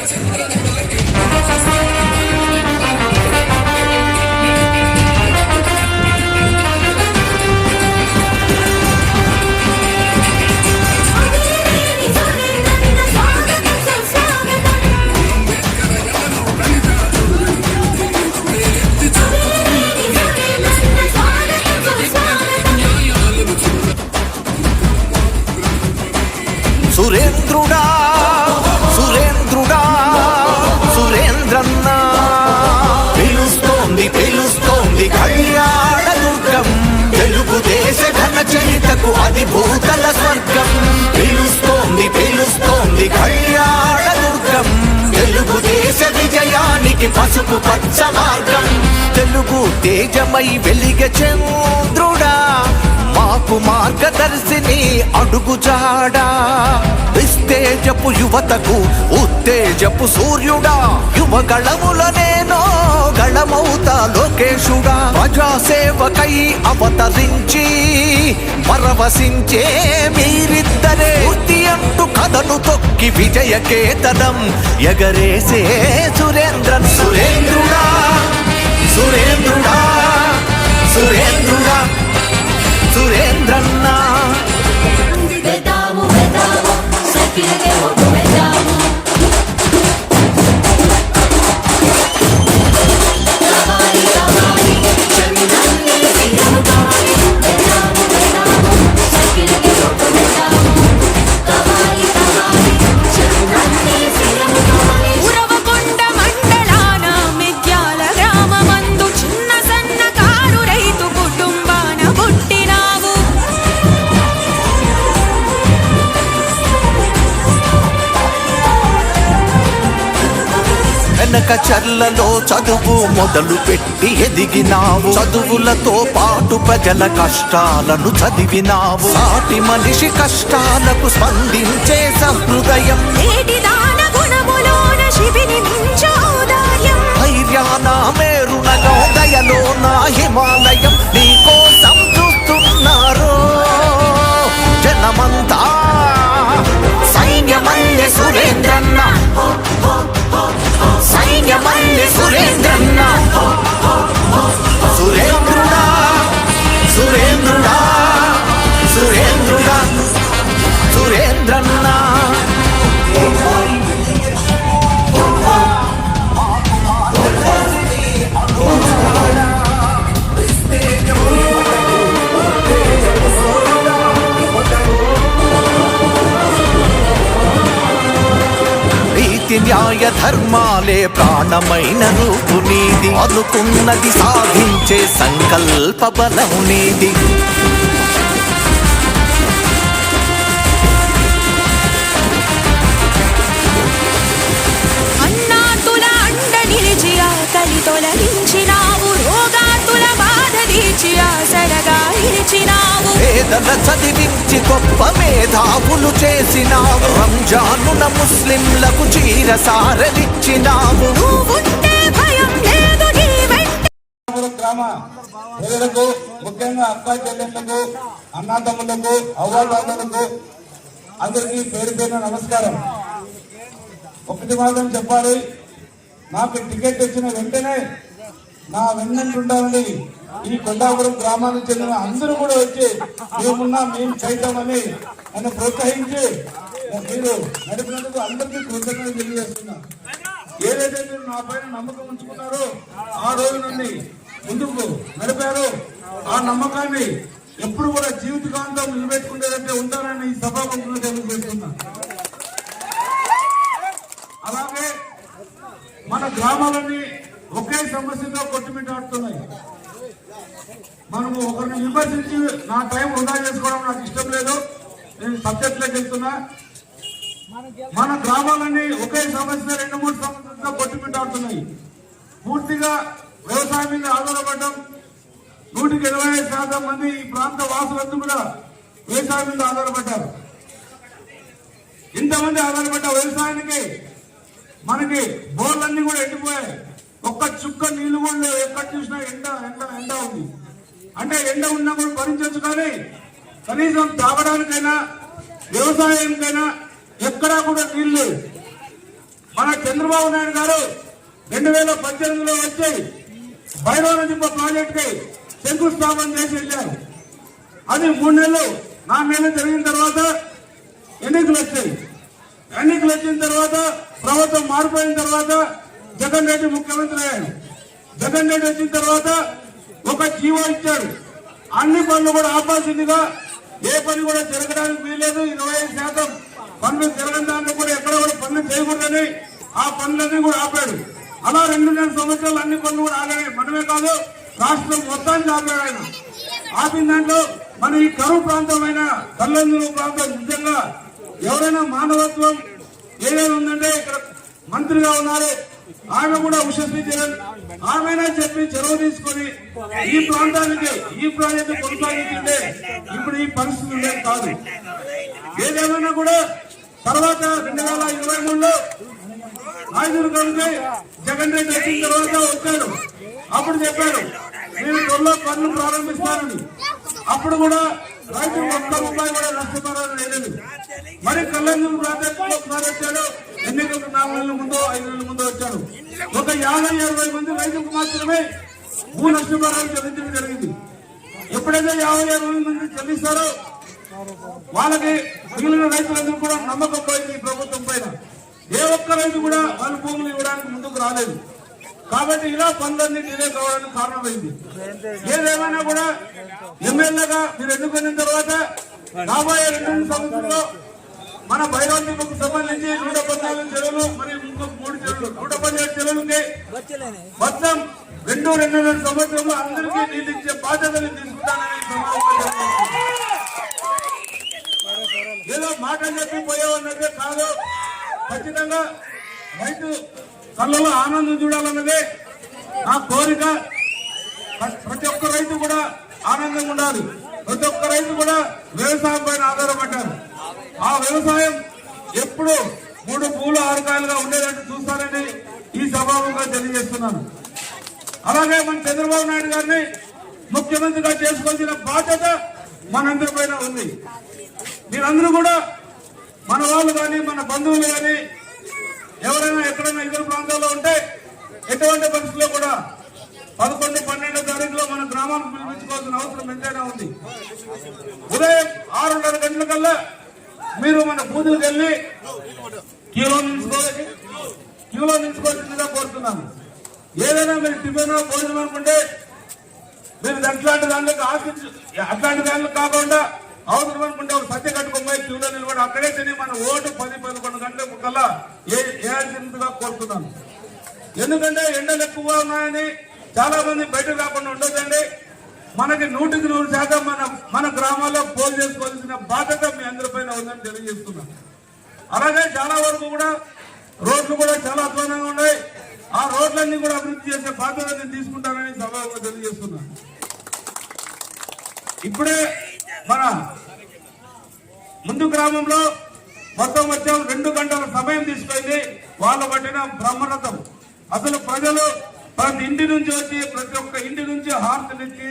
Yeah. చరితకు అది భూతల స్వర్గం. పిలుస్తోంది పిలుస్తోంది కళ్యాణ దుర్గం. తెలుగుదేశ విజయానికి పసుపు పచ్చ మార్గం. తెలుగు తేజమై వెలిగ చంద్రుడా. మాకు మార్గదర్శిని అడుగుజాడా. విస్తేజపు యువతకు ఉత్తేజపు సూర్యుడా. యువ గళముల నేను గళమౌతా లోకేశుడా. ప్రజాసేవకై అవతరించి పరవశించే మీరిద్దరే. పూర్తి అంటూ కథను తొక్కి విజయ కేతనం ఎగరేసే సురేంద్రన్. సురేంద్రుడా సురేంద్రుడా సురేంద్రుడా. Anna. వెనక చర్లలో చదువు మొదలు పెట్టి ఎదిగినావు. చదువులతో పాటు ప్రజల కష్టాలను చదివినావు. సాటి మనిషి కష్టాలకు స్పందించే నీతి న్యాయ ధర్మాలే ప్రాణమైన రూపు నీది. అనుకున్నది సాధించే సంకల్ప బలం నీది. పేదల చదివించి గొప్ప మేధావులు చేసినావు. రంజానున ముస్లింలకు చీర సారలిచ్చినావు గ్రామ ప్రజలకు ముఖ్యంగా అక్క చెల్లెళ్ళకు అన్నాతమ్ములకు అవ్వాళ్ళకు అందరికీ పేరు పేరున నమస్కారం. ఒకటి మాత్రం చెప్పాలి నాకు టికెట్ వచ్చిన వెంటనే నా వెన్నంటుండాలని ఈ కొండాపురం గ్రామానికి చెందిన అందరూ కూడా వచ్చి మేమున్నా మేము చేద్దామని నన్ను ప్రోత్సహించి మీరు నడిపినందుకు అందరికీ కృతజ్ఞతలు తెలియజేస్తున్నా. ఏదైతే మీరు నా పైన నమ్మకం ఉంచుకున్నారో ఆ రోజు నుండి ముందుకు నడిపారో. ఆ నమ్మకాన్ని ఎప్పుడు కూడా జీవితకాంతం నిలబెట్టుకుంటారంటే ఉంటారని ఈ సభాపతులు తెలియజేస్తున్నా. అలాగే మన గ్రామాలన్నీ ఒకే సమస్యతో కొట్టుమిటాడుతున్నాయి మనము ఒకరిని విమర్శించి నా టైం వృధా చేసుకోవడం నాకు ఇష్టం లేదు. నేను సబ్జెక్ట్లోకి వెళ్తున్నా మన గ్రామాలన్నీ ఒకే సమస్య రెండు మూడు సంవత్సరాలుగా కొట్టుమిట్టాడుతున్నాయి. పూర్తిగా వ్యవసాయం మీద ఆధారపడడం నూటికి ఇరవై ఐదు శాతం మంది ఈ ప్రాంత వాసులందరూ కూడా వ్యవసాయం మీద ఆధారపడ్డారు. ఇంతమంది ఆధారపడ్డ వ్యవసాయానికి మనకి బోర్లన్నీ కూడా ఎండిపోయాయి. ఒక్క చుక్క నీళ్ళు కూడా లేవు. ఎక్కడ చూసినా ఎండ ఎండ ఎండ ఉంది. అంటే ఎండ ఉన్నా కూడా భరించవచ్చు కానీ కనీసం తాగడానికైనా వ్యవసాయంకైనా ఎక్కడా కూడా నీళ్ళు లేవు. మన చంద్రబాబు నాయుడు గారు రెండు వేల పద్దెనిమిదిలో వచ్చి భైరవనదింప ప్రాజెక్టుకి శంకుస్థాపన చేసి వెళ్ళారు. అది మూడు నెలలు నాలుగు నెలలు జరిగిన తర్వాత ఎన్నికలు వచ్చాయి. ఎన్నికలు వచ్చిన తర్వాత ప్రభుత్వం మారిపోయిన తర్వాత జగన్ రెడ్డి ముఖ్యమంత్రి అయ్యాడు. జగన్ రెడ్డి వచ్చిన తర్వాత ఒక జీవో ఇచ్చాడు అన్ని పనులు కూడా ఆపాల్సిందిగా ఏ పని కూడా జరగడానికి వీలేదు ఇరవై ఐదు శాతం పనులు జరగని దాంట్లో కూడా ఎక్కడ కూడా పనులు చేయకూడదని ఆ పనులన్నీ కూడా ఆపాడు. అలా రెండున్నర సంవత్సరాలు అన్ని పనులు కూడా ఆగాయి మనమే కాదు రాష్ట్రం మొత్తానికి ఆపాడు ఆయన. ఆపిన దాంట్లో మన ఈ కరువు ప్రాంతమైన కల్లందూరు ప్రాంతం నిజంగా ఎవరైనా మానవత్వం ఏదైనా ఉందంటే ఇక్కడ మంత్రిగా ఉన్నారు. ఆమె కూడా ఉషశ్రీ జగన్ ఆమెనే చెప్పి చెరువు తీసుకొని ఈ ప్రాంతానికి ఈ ప్రాజెక్టు కొనసాగించిందే. ఇప్పుడు ఈ పరిస్థితి ఉండేది కాదు. ఏదేమైనా కూడా తర్వాత రెండు వేల ఇరవై మూడులో నాయకుడు కలిసి జగన్ రెడ్డి వచ్చిన తర్వాత వచ్చాడు. అప్పుడు చెప్పాడు నేను త్వరలో పనులు ప్రారంభిస్తానని. అప్పుడు కూడా రైతు ఒక్క రూపాయి కూడా నష్టపరాలు లేదని మరి కళ్యాణ్ ప్రాజెక్టులో ఒకసారి వచ్చాడు. ఎన్నికలకు నాలుగు నెలల ముందు ఐదు నెలల వచ్చాడు ఒక యాభై అరవై మంది రైతులకు మాత్రమే భూ నష్టపరాలు చెల్లించడం జరిగింది. ఎప్పుడైతే యాభై అరవై మంది చెల్లిస్తారో వాళ్ళకి మిగిలిన రైతులందరూ కూడా నమ్మకం పోయింది ఈ ప్రభుత్వం పైన. ఏ ఒక్క రైతు కూడా వాళ్ళ భూములు ఇవ్వడానికి ముందుకు రాలేదు. కాబట్టి ఇలా పనులన్నీ డిలే కావడానికి కారణమైంది. ఏదేమైనా కూడా ఎమ్మెల్యేగా మీరు ఎన్నుకున్న తర్వాత రాబోయే రెండు సంవత్సరంలో మన భైరవకు సంబంధించి నూట పద్నాలుగు చెరువులు మరియు ఇంకొక మూడు చెరువులు నూట పదిహేడు చెరువులకి మొత్తం రెండు రెండున్నర సంవత్సరంలో అందరికీ నీళ్ళు ఇచ్చే బాధ్యతలు తీసుకుంటానని. ఏదో మాట చెప్పి పోయేవన్నదే కాదు. ఖచ్చితంగా రైతు కళ్ళలో ఆనందం చూడాలన్నదే నా కోరిక. ప్ర- ప్రతి ఒక్క రైతు కూడా ఆనందంగా ఉండాలి. ప్రతి ఒక్క రైతు కూడా వ్యవసాయం పైన ఆధారపడ్డారు. ఆ వ్యవసాయం ఎప్పుడు మూడు పూలు ఆరు కాయలుగా ఉండేటట్టు చూస్తారని ఈ సభాముగా తెలియజేస్తున్నాను. అలాగే మన చంద్రబాబు నాయుడు గారిని ముఖ్యమంత్రిగా చేసుకోవాల్సిన బాధ్యత మనందరి పైన ఉంది. మీరందరూ కూడా మన వాళ్ళు కానీ మన బంధువులు కానీ ఎవరైనా ఎక్కడైనా ఇతర ప్రాంతాల్లో ఉంటే ఎటువంటి పరిస్థితుల్లో కూడా పదకొండు పన్నెండో తారీఖులో మన గ్రామానికి పిలిపించుకోవాల్సిన అవసరం ఎంతైనా ఉంది. ఉదయం ఆరున్నర గంటల కల్లా మీరు మన బూతులకు వెళ్ళి క్యూలో నిలుచుకోవాలి. క్యూలో నిలుచుకోవాల్సిందిగా కోరుతున్నాను. ఏదైనా మీరు టిఫిన్ భోజనం అనుకుంటే మీరు అట్లాంటి దానిలోకి ఆశించు అట్లాంటి దాంట్లో కాకుండా అవసరం అనుకుంటే ఒక సత్య కట్టుకోబోయి క్యూలో నిలబడి అక్కడే తిని మన ఓటు పది పదకొండు గంటలకు కల్లా ఏ- వేయాల్సిందిగా కోరుతున్నాను. ఎందుకంటే ఎండలు ఎక్కువగా ఉన్నాయని చాలా మంది బయటకు రాకుండా ఉండొద్దండి. మనకి నూటికి నూరు శాతం మన మన గ్రామాల్లో పోల్ చేసుకోవాల్సిన బాధ్యత మీ అందరిపైన ఉందని తెలియజేస్తున్నా. అలాగే చాలా వరకు కూడా రోడ్లు కూడా చాలా అధ్వానంగా ఉన్నాయి. ఆ రోడ్లన్నీ కూడా అభివృద్ధి చేసే బాధ్యత నేను తీసుకుంటానని సభలో తెలియజేస్తున్నాను ఇప్పుడే మన ముందు గ్రామంలో మొత్తం వచ్చాం రెండు గంటల సమయం తీసుకుంది. వాళ్ళ పట్టిన బ్రహ్మరథం. అసలు ప్రజలు ప్రతి ఇంటి నుంచి వచ్చి ప్రతి ఒక్క ఇంటి నుంచి హారతనిచ్చి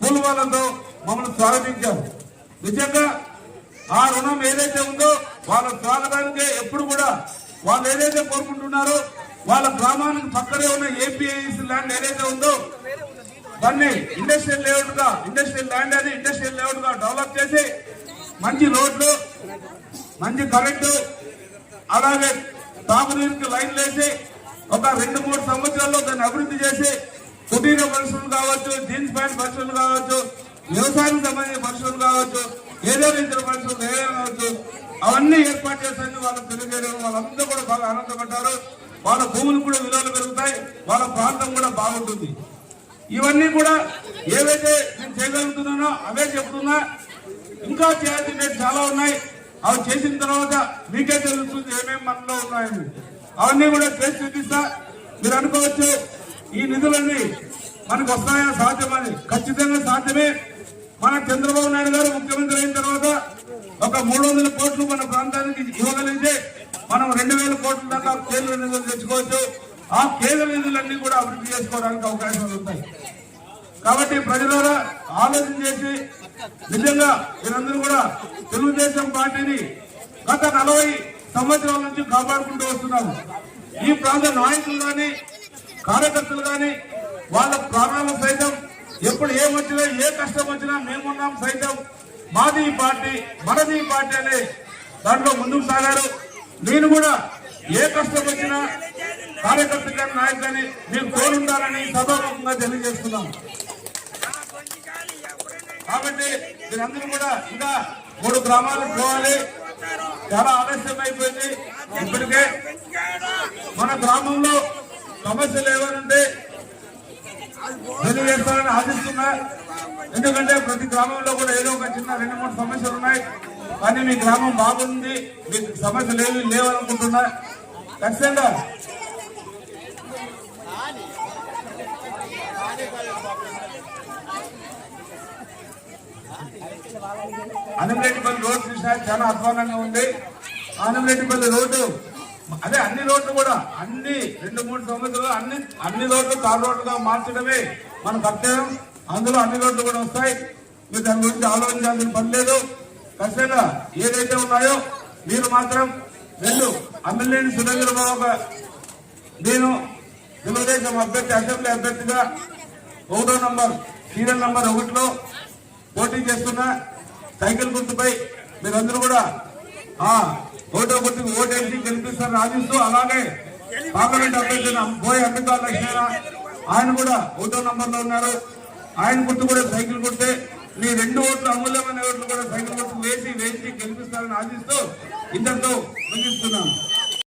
పూలవాళ్ళతో మమ్మల్ని స్వాగతించారు. నిజంగా ఆ రుణం ఏదైతే ఉందో వాళ్ళ స్వాగతానికి ఎప్పుడు కూడా వాళ్ళు ఏదైతే కోరుకుంటున్నారో వాళ్ళ గ్రామానికి పక్కనే ఉన్న ఏపీఐసి ల్యాండ్ ఏదైతే ఉందో దాన్ని ఇండస్ట్రియల్ లేఅవుట్గా ఇండస్ట్రియల్ ల్యాండ్ అది ఇండస్ట్రియల్ లేఅవుట్గా డెవలప్ చేసి మంచి రోడ్లు మంచి కరెంటు అలాగే తాగునీరుకి లైన్లు వేసి ఒక రెండు మూడు సంవత్సరాల్లో దాన్ని అభివృద్ధి చేసి కుటీర పరిశ్రమలు కావచ్చు జీన్స్ ప్యాంట్ పరిశ్రమలు కావచ్చు వ్యవసాయానికి సంబంధించిన పరిశ్రమలు కావచ్చు ఏదో ఇతర పరిశ్రమలు ఏదైనా కావచ్చు అవన్నీ ఏర్పాటు చేస్తాయని వాళ్ళు తెలియజేయడం వాళ్ళందరూ కూడా బాగా ఆనందపడ్డారు. వాళ్ళ భూములు కూడా విలువలు పెరుగుతాయి వాళ్ళ ప్రాంతం కూడా బాగుంటుంది. ఇవన్నీ కూడా ఏవైతే నేను చేయగలుగుతున్నానో అవే చెప్తున్నా. ఇంకా చేయాల్సినవి చాలా ఉన్నాయి. అవి చేసిన తర్వాత మీకే తెలుస్తుంది ఏమేమి మనలో ఉన్నాయని. అవన్నీ కూడా చేసి చూపిస్తా. మీరు అనుకోవచ్చు ఈ నిధులన్నీ మనకు వస్తాయా సాధ్యమని ఖచ్చితంగా సాధ్యమే. మన చంద్రబాబు నాయుడు గారు ముఖ్యమంత్రి అయిన తర్వాత ఒక మూడు వందల కోట్లు మన ప్రాంతానికి ఇవ్వగలిగితే మనం రెండు వేల కోట్ల దాకా కేంద్ర నిధులు తెచ్చుకోవచ్చు. ఆ కేంద్ర నిధులన్నీ కూడా అభివృద్ధి చేసుకోవడానికి అవకాశాలు ఉంటాయి కాబట్టి ప్రజలారా ఆలోచన చేసి నిజంగా మీరందరూ కూడా తెలుగుదేశం పార్టీని గత నలభై సంవత్సరాల నుంచి కాపాడుకుంటూ వస్తున్నారు. ఈ ప్రాంత నాయకులు కానీ కార్యకర్తలు కానీ వాళ్ళ ప్రాణాలు సైతం ఎప్పుడు ఏమొచ్చినా ఏ కష్టం వచ్చినా మేమున్నాం సైతం. మాది ఈ పార్టీ మనది ఈ పార్టీ అనే దాంట్లో ముందుకు సాగారు. నేను కూడా ఏ కష్టం వచ్చినా కార్యకర్త కానీ నాయకులని కానీ మీకు తోడుండాలని సభాముఖంగా తెలియజేస్తున్నాం. కాబట్టి మీరందరూ కూడా ఇంకా మూడు గ్రామాలకు పోవాలి. చాలా ఆలస్యం అయిపోయింది ఇప్పటికే మన గ్రామంలో సమస్యలు ఏమనంటే తెలియజేస్తారని ఆశిస్తున్నా. ఎందుకంటే ప్రతి గ్రామంలో కూడా ఏదో ఒక చిన్న రెండు మూడు సమస్యలు ఉన్నాయి. కానీ మీ గ్రామం బాగుంది. మీకు సమస్యలు ఏమి లేవనుకుంటున్నా. ఖచ్చితంగా ఆనందరెడ్డిపల్లి రోడ్ చూసినా చాలా అధ్వానంగా ఉంది. ఆనందరెడ్డిపల్లి రోడ్డు అదే అన్ని రోడ్లు కూడా అన్ని రెండు మూడు సంవత్సరాలు అన్ని అన్ని రోడ్లు తార్ రోడ్లుగా మార్చడమే మన కర్తవ్యం అందులో అన్ని రోడ్లు కూడా వస్తాయి. మీరు దాని గురించి ఆలోచించాల్సిన పని లేదు. ఖచ్చితంగా ఏదైతే ఉన్నాయో మీరు మాత్రం రెండు అమ్మిలేని సురేంద్ర బాబు నేను తెలుగుదేశం అభ్యర్థి అసెంబ్లీ అభ్యర్థిగా ఒకటో నంబర్ సీరియల్ నంబర్ ఒకటిలో పోటీ చేస్తున్న. సైకిల్ గుర్తుపై మీరందరూ కూడా ఆ ఓటో గుర్తుకు ఓటేసి గెలిపిస్తారని ఆశిస్తూ అలాగే పార్లమెంట్ అభ్యర్థి బోయ్ అమితా లక్ష్మణ ఆయన కూడా ఓటో నంబర్లో ఉన్నారు. ఆయన గుర్తు కూడా సైకిల్ గుర్తే మీ రెండు ఓట్లు అమూల్యమైన ఓట్లు కూడా సైకిల్ గుర్తు వేసి వేసి గెలిపిస్తారని ఆశిస్తూ ఇంతటితో ముగిస్తున్నాను.